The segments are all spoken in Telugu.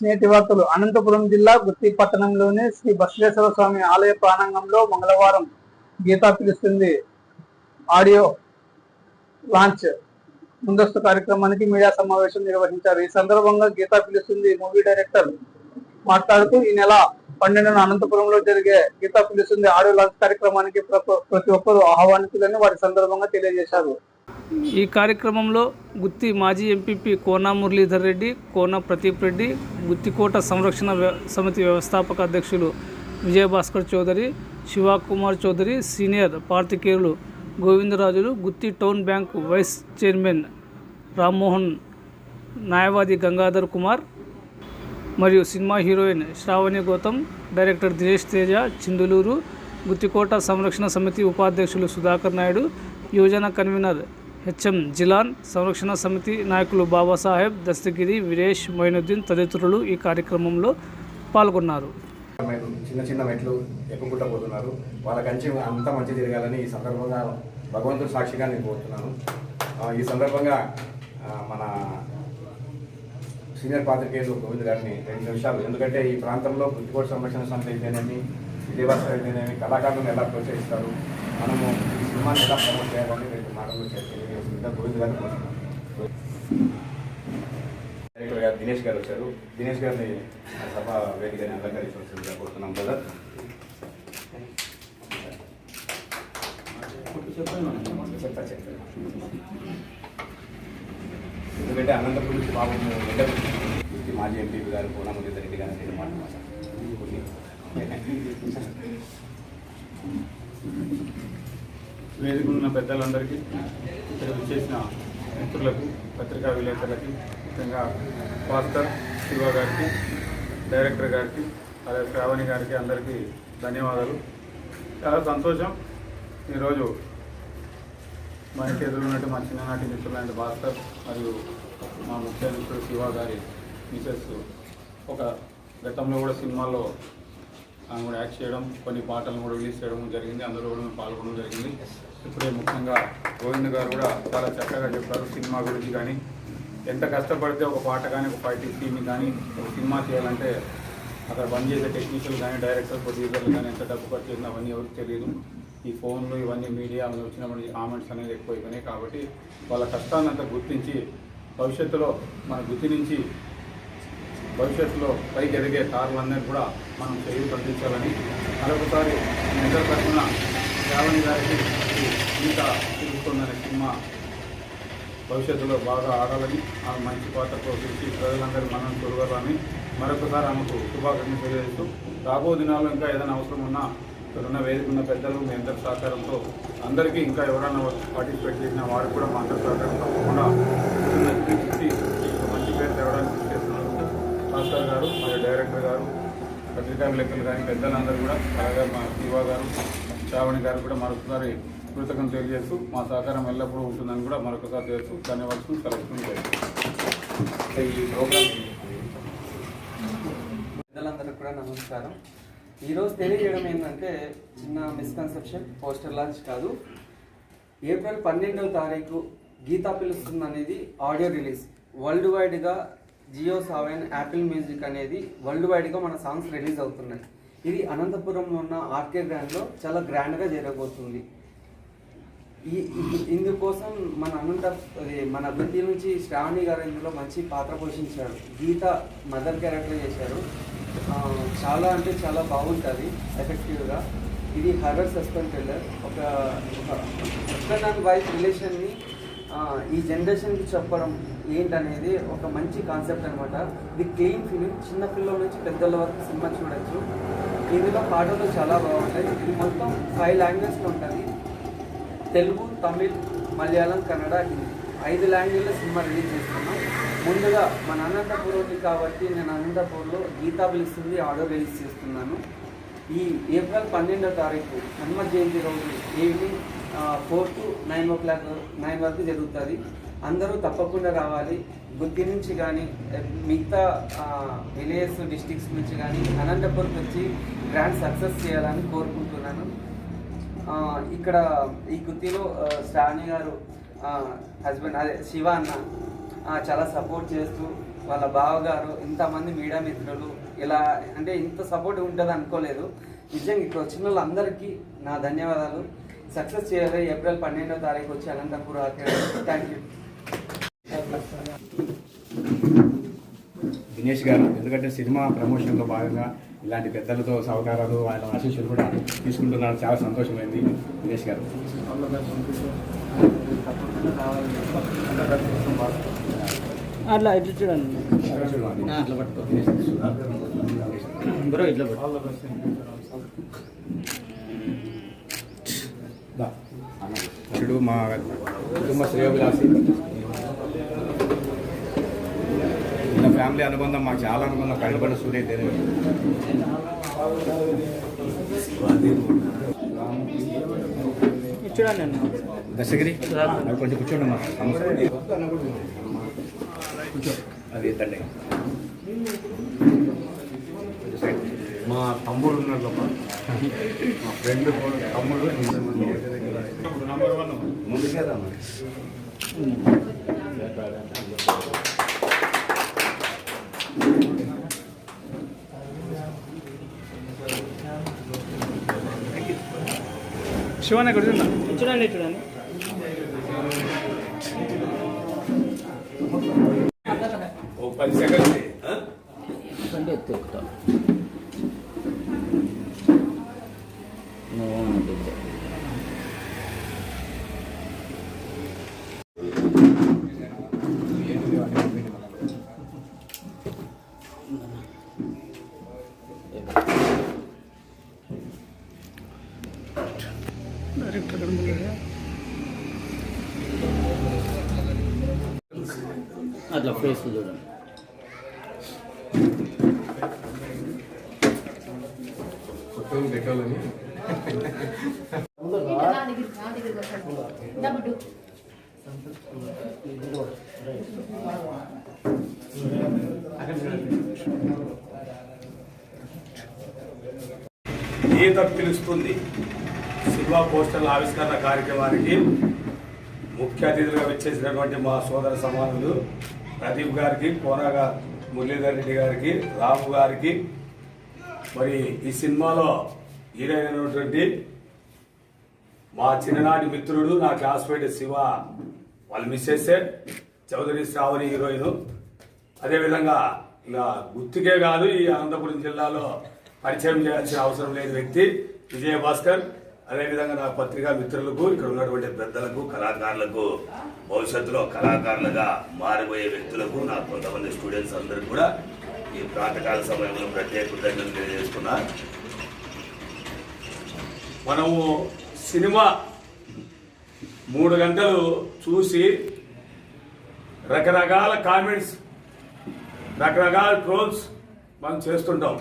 నేటి వార్తలు అనంతపురం జిల్లా గుత్తి పట్టణంలోని శ్రీ బసవేశ్వర స్వామి ఆలయ ప్రాంగణంలో మంగళవారం గీతా పిలుస్తుంది. ఆడియో లాంచ్ ముందస్తు కార్యక్రమానికి మీడియా సమావేశం నిర్వహించారు. ఈ సందర్భంగా గీతా పిలుస్తుంది మూవీ డైరెక్టర్ మాట్లాడుతూ ఈ నెల పన్నెండున అనంతపురంలో జరిగే గీతా పిలుస్తుంది ఆడియో లాంచ్ కార్యక్రమానికి ప్ర- ప్రతి ఒక్కరూ ఆహ్వానితులని వారి సందర్భంగా తెలియజేశారు. ఈ కార్యక్రమంలో గుత్తి మాజీ ఎంపీపీ కోన మురళీధర్ రెడ్డి కోన ప్రదీప్ రెడ్డి గుత్తికోట సంరక్షణ సమితి వ్యవస్థాపక అధ్యక్షులు Vijayabhaskar Chowdary Sivakumar Chowdary senior Parthikeyulu Govindarajulu Gutti town bank vice chairman Rammohan న్యాయవాది గంగాధర్ కుమార్ మరియు cinema heroine Sravani Goutham director Dinesh Teja Chinduluru Guttikota సంరక్షణ సమితి ఉపాధ్యక్షులు సుధాకర్ నాయుడు యువజన కన్వీనర్ హెచ్ఎం జిలాన్ సంరక్షణ సమితి నాయకులు బాబాసాహెబ్ దస్తగిరి వీరేష్ మొయినుద్దీన్ తదితరులు ఈ కార్యక్రమంలో పాల్గొన్నారు. చిన్న చిన్న మెట్లు ఎక్కుకుంటూ పోతున్నారు. వాళ్ళకంచి అంచి అంతా మంచి జరగాలని ఈ సందర్భంగా భగవంతుడు సాక్షిగా నేను కోరుతున్నాను. ఈ సందర్భంగా మన సీనియర్ పాత్రికేయులు గోవింద్ గారిని రెండు నిమిషాలు ఎందుకంటే ఈ ప్రాంతంలో గుర్తుకోటి సంరక్షణ సంస్థ అయితేనేమి విజయవాడ అయితేనేమి కళాకారులను ఎలా ప్రోత్సహిస్తారు మనము ఈ సినిమాని ఎలా ప్రమోట్ చేయాలని రెండు మాటలు గోవింద్ గారిని కోరుతున్నాను డైరెక్టర్ గారు దినేష్ గారు వచ్చారు. దినేష్ గారిని సభ వేదికని అలంకరించవలసిందిగా కోరుతున్నాం బ్రదర్ చెప్తా చెప్తా. ఎందుకంటే అనంతపురం నుంచి బాబు ఎండపురి మాజీ ఎంపీ గారు పూర్ణమురళి రెడ్డి గారు నేను వేదిక ఉన్న పెద్దలందరికీ ఇక్కడ విచ్చేసిన మిత్రులకు పత్రికా విలేకరులకి ముఖ్యంగా పాస్టర్ శివ గారికి డైరెక్టర్ గారికి అలాగే శ్రావణి గారికి అందరికీ ధన్యవాదాలు. చాలా సంతోషం ఈరోజు మనకి ఎదురున్నట్టు మా చిన్ననాటి మిత్రులైన భాస్కర్ మరియు మా ముఖ్య మిత్రుడు శివ గారి మిసెస్ ఒక గతంలో కూడా సినిమాల్లో ఆమె కూడా యాక్ట్ చేయడం కొన్ని పాటలను కూడా రిలీజ్ చేయడం జరిగింది. అందులో కూడా మేము పాల్గొనడం జరిగింది. ఇప్పుడే ముఖ్యంగా గోవింద్ గారు కూడా చాలా చక్కగా చెప్పారు. సినిమా గురించి కానీ ఎంత కష్టపడితే ఒక పాట కానీ ఒక ఫైటింగ్ టీమ్ని కానీ ఒక సినిమా చేయాలంటే అక్కడ బంద్ చేసే కానీ డైరెక్టర్ ప్రొడ్యూసర్లు కానీ ఎంత డబ్బు ఖర్చు చేసినా అవన్నీ ఎవరికి తెలియదు. ఈ ఫోన్లు ఇవన్నీ మీడియా వచ్చినప్పుడు కామెంట్స్ అనేది ఎక్కువ అయిపోయినాయి కాబట్టి వాళ్ళ కష్టాన్ని అంతా గుర్తించి భవిష్యత్తులో మన గుర్తి నుంచి భవిష్యత్తులో పైకి ఎదిగే తారులందరినీ కూడా మనం చేయి పండించాలని మరొకసారి నిద్ర తరఫున శ్రావణి గారికి ఈత తిరుగుతుందనే సినిమా భవిష్యత్తులో బాగా ఆడాలని ఆమె మంచి పాత్ర పోషించి ప్రజలందరూ మనం చూడగలని మరొకసారి ఆమెకు శుభాకాంక్షలు తెలియజేస్తూ రాబో దినాల్లో ఇంకా ఏదైనా అవసరం ఉన్నా ఇక్కడున్న వేదిక ఉన్న పెద్దలు మీ అందరి సహకారంతో అందరికీ ఇంకా ఎవరైనా పార్టిసిపేట్ చేసిన వారికి కూడా మా అందరి సహకారం తప్పకుండా మాస్టర్ గారు మరియు డైరెక్టర్ గారు పత్రికా విలేకరులు కానీ పెద్దలందరూ కూడా అలాగే మా శివ గారు శ్రావణి గారు కూడా మరొకసారి కృతజ్ఞతలు తెలియజేస్తూ మా సహకారం ఎల్లప్పుడూ ఉంటుందని కూడా మరొకసారి తెలుస్తూ ధన్యవాదాలు సెలవు ఈ పెద్దలందరికీ కూడా నమస్కారం. ఈరోజు తెలియజేయడం ఏంటంటే చిన్న మిస్కన్సెప్షన్ పోస్టర్ లాంచ్ కాదు. ఏప్రిల్ పన్నెండవ తారీఖు గీతా పిలుస్తుంది అనేది ఆడియో రిలీజ్. వరల్డ్ వైడ్గా జియో సెవెన్ యాపిల్ మ్యూజిక్ అనేది వరల్డ్ వైడ్గా మన సాంగ్స్ రిలీజ్ అవుతున్నాయి ఇది అనంతపురంలో ఉన్న ఆర్కే గ్రాండ్లో చాలా గ్రాండ్గా జరగబోతుంది ఈ ఇందుకోసం మన అనంత అది మన అభివృద్ధి నుంచి శ్రావణి గారు ఇందులో మంచి పాత్ర పోషించారు గీత మదర్ క్యారెక్టర్ చేశారు చాలా అంటే చాలా బాగుంటుంది ఎఫెక్టివ్గా ఇది హర్రర్ సస్పెన్స్ థ్రిల్లర్ ఒక హస్బెండ్ అండ్ వైఫ్ రిలేషన్ని ఈ జనరేషన్కి చెప్పడం ఏంటనేది ఒక మంచి కాన్సెప్ట్ అనమాట ఇది క్లీన్ ఫిలిం. చిన్నపిల్లల నుంచి పెద్దల వరకు సినిమా చూడొచ్చు. ఇందులో పాటలు చాలా బాగుంటాయి. ఇది మొత్తం ఫైవ్ లాంగ్వేజ్లో ఉంటుంది. తెలుగు తమిళ్ మలయాళం కన్నడ హిందీ. ఐదు లాంగ్వేజ్లో సినిమా రిలీజ్ చేస్తున్నాం. ముందుగా మన అనంతపూర్కి కాబట్టి నేను అనంతపూర్లో గీతా పిలుస్తుంది ఆడియో రిలీజ్ చేస్తున్నాను. ఈ ఏప్రిల్ పన్నెండో తారీఖు హనుమ జయంతి రోజు evening four to nine o'clock nine వరకు జరుగుతుంది. అందరూ తప్పకుండా రావాలి. గుత్తి నుంచి కానీ మిగతా విలేజెస్ డిస్టిక్స్ నుంచి కానీ అనంతపురం వచ్చి గ్రాండ్ సక్సెస్ చేయాలని కోరుకుంటున్నాను. ఇక్కడ ఈ గుత్తిలో శ్రావణి గారు హస్బెండ్ అదే శివ అన్న చాలా సపోర్ట్ చేస్తూ వాళ్ళ బావగారు ఇంతమంది మీడియా మిత్రులు ఇలా అంటే ఇంత సపోర్ట్ ఉంటుంది అనుకోలేదు. నిజంగా ఇక్కడ వచ్చిన వాళ్ళందరికీ నా ధన్యవాదాలు. సక్సెస్ చేయాలి ఏప్రిల్ పన్నెండో తారీఖు వచ్చి అనంతపురం థ్యాంక్ యూ దినేష్ గారు. ఎందుకంటే సినిమా ప్రమోషన్లో భాగంగా ఇలాంటి పెద్దలతో సహకారాలు ఆయన ఆశీస్సులు కూడా తీసుకుంటున్నాను చాలా సంతోషమైంది దినేష్ గారు. అట్లా ఇట్లా చూడండి. అట్లా పట్టుకో. బ్రో ఇట్లా మా కుటుంబ శ్రేయోభిలాసి ఇలా ఫ్యామిలీ అనుబంధం మాకు చాలా అనుబంధం. కళ్ళపడిన సూర్య తెలియదు దశగిరి అది కొంచెం కూర్చోండి మా అది సైడ్. మా తమ్ముడు ఉన్నాడు. మా ఫ్రెండ్ కూడా తమ్ముడు. ఇంతమంది శివన్ ఎక్కడ చూడండి చూడండి. పది సెకండ్స్ అట్లా ఫేస్ చూడండి. ఈత పిలుస్తుంది? సినిమా పోస్టర్ల ఆవిష్కరణ కార్యక్రమానికి ముఖ్య అతిథులుగా వచ్చేసినటువంటి మా సోదర సమానులు ప్రదీప్ గారికి కోనగా మురళీధర్ రెడ్డి గారికి రాము గారికి. మరి ఈ సినిమాలో హీరోయిన్ అయినటువంటి మా చిన్ననాటి మిత్రుడు నా క్లాస్మేట్ శివ వాళ్ళు మిస్ చేస్తే చౌదరి శ్రావణి హీరోయిన్. అదేవిధంగా ఇలా గుర్తుకే కాదు ఈ అనంతపురం జిల్లాలో పరిచయం చేయాల్సిన అవసరం లేని వ్యక్తి విజయ భాస్కర్ అదేవిధంగా నా పత్రికా మిత్రులకు ఇక్కడ ఉన్నటువంటి పెద్దలకు కళాకారులకు భవిష్యత్తులో కళాకారులుగా మారిపోయే వ్యక్తులకు నా కొంతమంది స్టూడెంట్స్ అందరికీ కూడా ఈ ప్రాతకాల సమయంలో ప్రత్యేక కృతజ్ఞతలు తెలియజేస్తున్నా. మనము సినిమా మూడు గంటలు చూసి రకరకాల కామెంట్స్ రకరకాల ట్రోల్స్ మనం చేస్తుంటాం.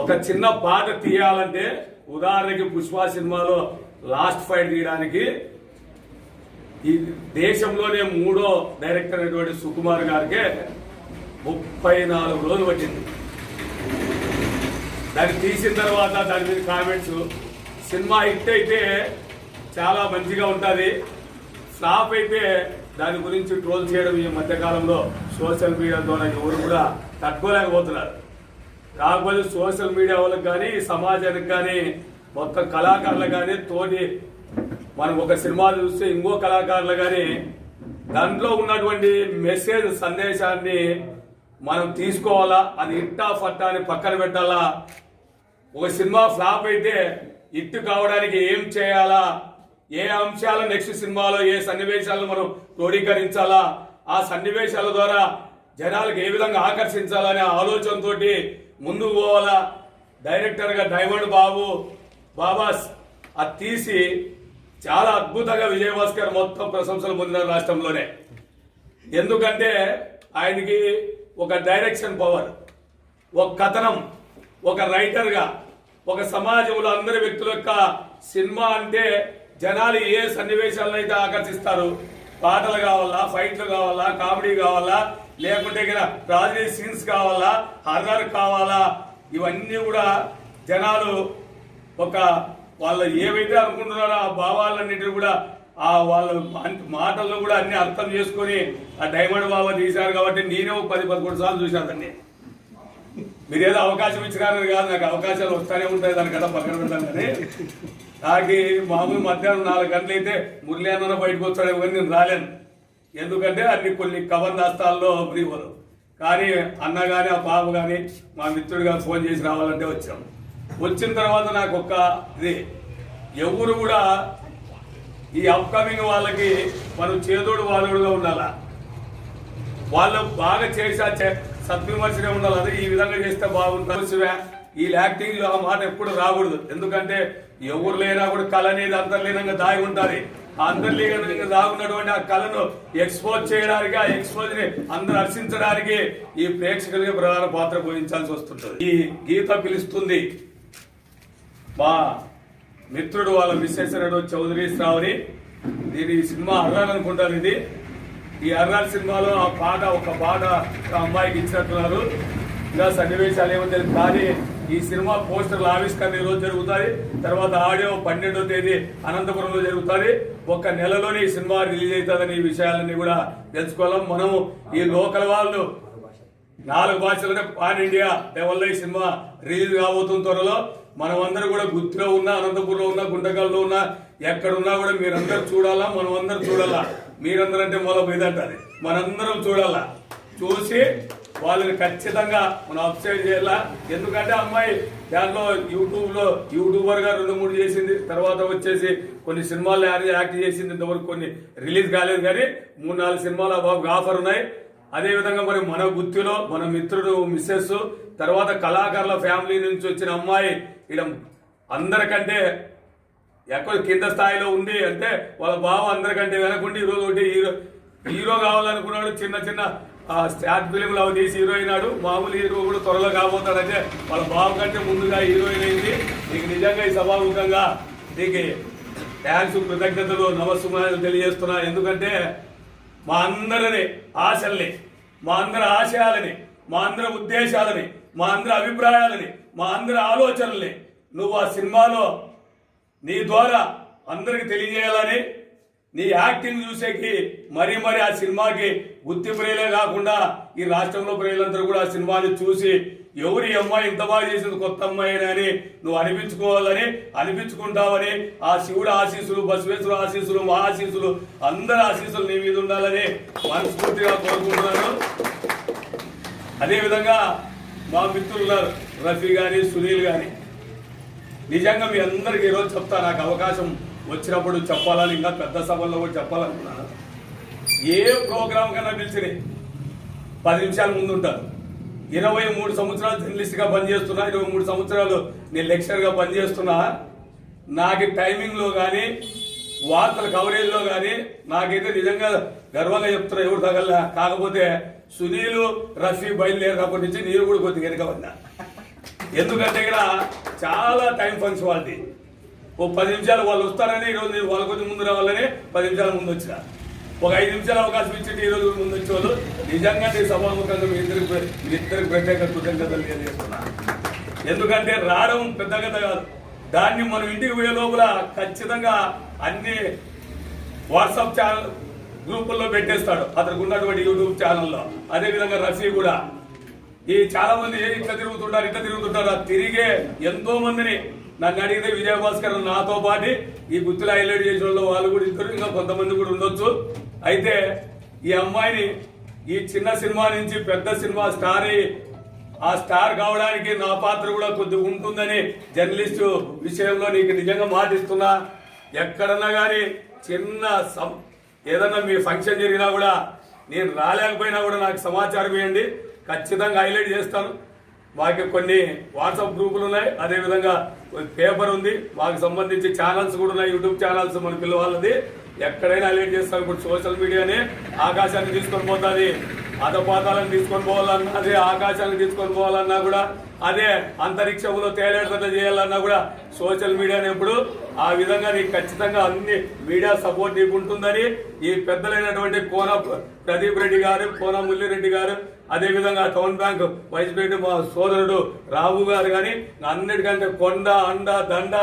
ఒక చిన్న పాట తీయాలంటే ఉదాహరణకి పుష్ప సినిమాలో లాస్ట్ ఫైట్ తీయడానికి ఈ దేశంలోనే మూడో డైరెక్టర్ అయినటువంటి సుకుమార్ గారికి ముప్పై నాలుగు రోజులు పట్టింది. దాన్ని తీసిన తర్వాత దాని మీద కామెంట్స్ సినిమా హిట్ అయితే చాలా మంచిగా ఉంటుంది. ఫ్లాప్ అయితే దాని గురించి ట్రోల్ చేయడం ఈ మధ్యకాలంలో సోషల్ మీడియా ద్వారా ఎవరు కూడా తట్టుకోలేకపోతున్నారు. కాకపోతే సోషల్ మీడియా వాళ్ళకి కానీ సమాజానికి కానీ మొత్తం కళాకారులు కానీ తోటి మనం ఒక సినిమా చూస్తే ఇంకో కళాకారులు కానీ దాంట్లో ఉన్నటువంటి మెసేజ్ సందేశాన్ని మనం తీసుకోవాలా? అది ఇట్టా ఫట్టా అని పక్కన పెట్టాలా? ఒక సినిమా ఫ్లాప్ అయితే ఇట్టు కావడానికి ఏం చేయాలా? ఏ అంశాలు నెక్స్ట్ సినిమాలో ఏ సన్నివేశాలను మనం క్రోడీకరించాలా? ఆ సన్నివేశాల ద్వారా జనాలకు ఏ విధంగా ఆకర్షించాలనే ఆలోచనతోటి ముందుకు పోవాలా? డైరెక్టర్గా డైమండ్ బాబు బాబాస్ అది తీసి చాలా అద్భుతంగా విజయభాస్కర్ మొత్తం ప్రశంసలు పొందినారు రాష్ట్రంలోనే. ఎందుకంటే ఆయనకి ఒక డైరెక్షన్ పవర్ ఒక కథనం ఒక రైటర్గా ఒక సమాజంలో అందరి వ్యక్తుల యొక్క సినిమా అంటే జనాలు ఏ సన్నివేశాలను అయితే ఆకర్షిస్తారు? పాటలు కావాలా ఫైట్లు కావాలా కామెడీ కావాలా? లేకుంటే గిన ట్రాజడీ సీన్స్ కావాలా హర్రర్ కావాలా ఇవన్నీ కూడా జనాలు ఒక వాళ్ళు ఏవైతే అనుకుంటున్నారో ఆ భావాలన్నింటినీ కూడా ఆ వాళ్ళ మాటల్లో కూడా అన్ని అర్థం చేసుకొని ఆ డైమండ్ బాబా తీశారు కాబట్టి నేనే ఒక పది పదకొండు సార్లు చూశానండి మీరు ఏదో అవకాశం ఇచ్చినారని కాదు నాకు అవకాశాలు వస్తూనే ఉంటాయి దాని కదా పక్కన పెడతాను కానీ. నాకు మామూలు మధ్యాహ్నం నాలుగు గంటలు అయితే మురళి అన్న బయటకు వచ్చాడేమో కానీ నేను రాలేను. ఎందుకంటే అన్ని కొన్ని కవర్ నష్టాల్లో బ్రీవరు కానీ అన్న కానీ ఆ బాబు కానీ మా మిత్రుడు కానీ ఫోన్ చేసి రావాలంటే వచ్చాం. వచ్చిన తర్వాత నాకు ఒక్క ఇది ఎవరు కూడా ఈ అప్కమింగ్ వాళ్ళకి మనం చేదోడు వాదోడుగా ఉండాలా? వాళ్ళు బాగా చేసా చే- సద్విమర్శనే ఉండాలి. అదే ఈ విధంగా చేస్తే బాగుంటుంది. ఈ యాక్టింగ్లో ఆ మాట ఎప్పుడు రాకూడదు. ఎందుకంటే ఎవరు లేనా కూడా కళ అనేది అంతర్లీనంగా దాగి ఉంటది ఆ దాగున్నటువంటి ఆ కళను ఎక్స్పోజ్ చేయడానికి ఆ ఎక్స్పోజ్ని అందరు హర్షించడానికి ఈ ప్రేక్షకులకి ప్రధాన పాత్ర పోషించాల్సి వస్తుంటుంది. ఈ గీత పిలుస్తుంది. మా మిత్రుడు వాళ్ళ విశ్వేశ్వరుడు చౌదరి శ్రావణి. దీని ఈ సినిమా అర్రాలనుకుంటారు ఇది. ఈ అర్రాల సినిమాలో ఆ పాట ఒక పాట అమ్మాయికి ఇచ్చినట్టున్నారు. ఇంకా సన్నివేశాలు ఏమో తెలుసు కానీ ఈ సినిమా పోస్టర్ల ఆవిష్కరణ ఈ రోజు జరుగుతుంది తర్వాత ఆడియో పన్నెండో తేదీ అనంతపురంలో జరుగుతుంది. ఒక నెలలోనే ఈ సినిమా రిలీజ్ అవుతుందని ఈ విషయాలన్నీ కూడా తెలుసుకోవాలి. మనము ఈ లోకల్ వాళ్ళు నాలుగు భాషలనే పాన్ ఇండియా లెవెల్లో ఈ సినిమా రిలీజ్ కాబోతుంది త్వరలో. మనమందరూ కూడా గుత్తిలో ఉన్నా అనంతపురంలో ఉన్నా గుంటకల్లో ఉన్నా ఎక్కడున్నా కూడా మీరందరూ చూడాలా? మనం అందరం చూడాలా? మీరందరూ అంటే మొదలు పోయిందంటది మనందరం చూడాలా? చూసి వాళ్ళని ఖచ్చితంగా మనం అప్సైడ్ చేయాలా? ఎందుకంటే అమ్మాయి దాంట్లో యూట్యూబ్లో యూట్యూబర్గా రెండు మూడు చేసింది తర్వాత వచ్చేసి కొన్ని సినిమాలు యాక్ట్ చేసింది ఇంతవరకు కొన్ని రిలీజ్ కాలేదు కానీ మూడు నాలుగు సినిమాలు ఆ బాబుకి ఆఫర్ ఉన్నాయి. అదేవిధంగా మరి మన గుత్తిలో మన మిత్రుడు మిస్సెస్ తర్వాత కళాకారుల ఫ్యామిలీ నుంచి వచ్చిన అమ్మాయి ఇలా అందరికంటే ఎక్కడ కింద స్థాయిలో ఉంది అంటే వాళ్ళ బావ అందరికంటే వెనకుండి ఈరోజు ఒకటి హీరో హీరో కావాలనుకున్నాడు చిన్న చిన్న స్టార్ట్ ఫిలింలు అవి తీసి హీరోయిన్ ఆడు. మామూలు హీరో కూడా త్వరలో కాబోతాడంటే వాళ్ళ బాబు కంటే ముందుగా హీరోయిన్ అయింది. నీకు నిజంగా ఈ సభాముఖంగా నీకు థ్యాంక్స్ కృతజ్ఞతలు నమస్సుమాలు తెలియజేస్తున్నా. ఎందుకంటే మా అందరిని ఆశల్ని మా అందరి ఆశయాలని మా అందరి ఉద్దేశాలని మా అందరి అభిప్రాయాలని మా అందరి ఆలోచనల్ని నువ్వు ఆ సినిమాలో నీ ద్వారా అందరికి తెలియజేయాలని నీ యాక్టింగ్ చూసేకి మరీ మరీ ఆ సినిమాకి గుర్తి ప్రియులే కాకుండా ఈ రాష్ట్రంలో ప్రియులందరూ కూడా ఆ సినిమాని చూసి ఎవరి అమ్మాయి ఇంత బాగా చేసింది కొత్త అమ్మాయి అని నువ్వు అనిపించుకోవాలని అనిపించుకుంటావని ఆ శివుడు ఆశీస్సులు బసవేశ్వర ఆశీస్సులు మా ఆశీస్సులు అందరి ఆశీస్సులు నీ మీద ఉండాలని మనస్ఫూర్తిగా కోరుకుంటున్నాను. అదేవిధంగా మా మిత్రులు రఫీ కానీ సునీల్ కానీ నిజంగా మీ అందరికీ ఈరోజు చెప్తా నాకు అవకాశం వచ్చినప్పుడు చెప్పాలని ఇంకా పెద్ద సభల్లో కూడా చెప్పాలనుకున్నాను ఏ ప్రోగ్రామ్ కన్నా పిలిచిని పది నిమిషాల ముందు ఉంటారు. ఇరవై మూడు సంవత్సరాలు జర్నలిస్ట్గా పనిచేస్తున్నా ఇరవై మూడు సంవత్సరాలు నేను లెక్చర్గా పనిచేస్తున్నా నాకు టైమింగ్లో కానీ వార్తల కవరేజ్లో కానీ నాకైతే నిజంగా గర్వంగా చెప్తున్నా ఎవరు తగల కాకపోతే సునీలు రఫీ బయలుదేరినప్పటి నుంచి నీరు కూడా కొద్దిగా వెనక ఎందుకంటే ఇక్కడ చాలా టైం ఫంక్షన్ వాళ్ళది. ఓ పది నిమిషాలు వాళ్ళు వస్తారని ఈరోజు నేను వాళ్ళ కొద్ది ముందు రావాలని పది నిమిషాల ముందు వచ్చిన. ఒక ఐదు నిమిషాలు అవకాశం ఇచ్చి ఈ రోజు ముందు వచ్చేవాళ్ళు. నిజంగా నేను సభాముఖంగా మీ ఇద్దరికి మీ ఇద్దరికి ప్రత్యేక కృతజ్ఞతలు తెలియజేస్తున్నా. ఎందుకంటే రావడం పెద్ద కథ కాదు. దాన్ని మనం ఇంటికి పోయే లోపల ఖచ్చితంగా అన్ని వాట్సాప్ ఛానల్ గ్రూపుల్లో పెట్టేస్తాడు. అతనికి ఉన్నటువంటి యూట్యూబ్ ఛానల్లో. అదేవిధంగా రఫీ కూడా. ఈ చాలా మంది ఏ ఇట్లా తిరుగుతుంటారు ఇట్లా తిరుగుతుంటారు తిరిగే ఎంతో మందిని నన్ను అడిగితే విజయభాస్కర్ నాతో పాటు ఈ గుత్తులు హైలైట్ చేసిన వాళ్ళు వాళ్ళు కూడా ఇద్దరు ఇంకా కొంతమంది కూడా ఉండొచ్చు. అయితే ఈ అమ్మాయిని ఈ చిన్న సినిమా నుంచి పెద్ద సినిమా స్టార్ ఆ స్టార్ కావడానికి నా పాత్ర కూడా కొద్దిగా ఉంటుందని జర్నలిస్టు విషయంలో నీకు నిజంగా మాటిస్తున్నా. ఎక్కడన్నా కానీ చిన్న సం- ఏదన్నా మీ ఫంక్షన్ జరిగినా కూడా నేను రాలేకపోయినా కూడా నాకు సమాచారం ఇవ్వండి. ఖచ్చితంగా హైలైట్ చేస్తాను. మాకు కొన్ని వాట్సాప్ గ్రూపులు ఉన్నాయి. అదేవిధంగా పేపర్ ఉంది. మాకు సంబంధించి ఛానల్స్ కూడా ఉన్నాయి. యూట్యూబ్ ఛానల్స్ మన పిల్లవాళ్ళది ఎక్కడైనా అలేట్ చేస్తాం ఇప్పుడు సోషల్ మీడియానే ఆకాశాన్ని తీసుకొని పోతుంది. అధపాతాలను తీసుకొని పోవాలన్నా అదే ఆకాశాన్ని తీసుకొని పోవాలన్నా కూడా అదే అంతరిక్షంలో తేలేటట్లు చేయాలన్నా కూడా సోషల్ మీడియాని ఎప్పుడు ఆ విధంగా నీకు ఖచ్చితంగా అన్ని మీడియా సపోర్ట్ నీకు ఉంటుందని ఈ పెద్దలైనటువంటి కోన ప్రదీప్ రెడ్డి గారు కోన ముల్లిరెడ్డి గారు అదేవిధంగా టౌన్ బ్యాంక్ వైస్ ప్రెసిడెంట్ మా సోదరుడు రావు గారు కానీ అన్నిటికంటే కొండ అండ దండ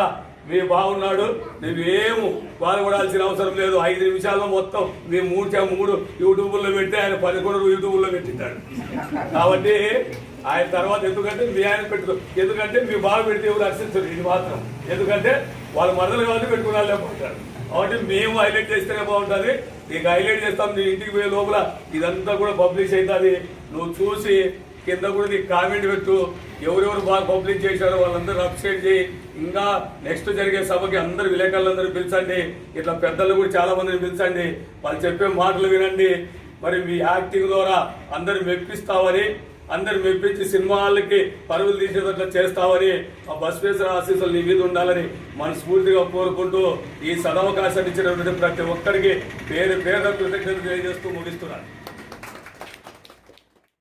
మీ బాగున్నాడు నువ్వేము బాధపడాల్సిన అవసరం లేదు. ఐదు నిమిషాల్లో మొత్తం మీ మూడు మూడు యూట్యూబ్లో పెడితే ఆయన పదకొండు యూట్యూబ్లో పెట్టింటాడు. కాబట్టి ఆయన తర్వాత ఎందుకంటే మీ ఆయన పెట్టుకో ఎందుకంటే మీ బాగా పెడితే ఎవరు హర్షించరు. ఇది మాత్రం. ఎందుకంటే వాళ్ళు మరదలు కాబట్టి పెట్టుకున్నారు లేకపోతారు కాబట్టి మేము హైలైట్ చేస్తేనే బాగుంటుంది. నీకు హైలైట్ చేస్తాం. నీ ఇంటికి పోయే లోపల ఇదంతా కూడా పబ్లిష్ అవుతుంది. నువ్వు చూసి కింద కూడా నీకు కామెంట్ పెట్టు. ఎవరెవరు బాగా పబ్లిక్ చేశారో వాళ్ళందరూ అప్డేట్ చేయి. ఇంకా నెక్స్ట్ జరిగే సభకి అందరు విలేకరులందరూ పిలిచండి. ఇట్లా పెద్దలు కూడా చాలా మందిని పిలిచండి. వాళ్ళు చెప్పే మాటలు వినండి. మరి మీ యాక్టింగ్ ద్వారా అందరు మెప్పిస్తామని అందరు మెప్పించి సినిమా వాళ్ళకి పరుగులు తీసేటట్లు చేస్తామని ఆ బస్వేశ్వర ఆశీస్సులు నీ మీద ఉండాలని మనస్ఫూర్తిగా కోరుకుంటూ ఈ సదవకాశాన్ని ఇచ్చినటువంటి ప్రతి ఒక్కరికి పేరు పేద కృతజ్ఞతలు తెలియజేస్తూ ముగిస్తున్నాను.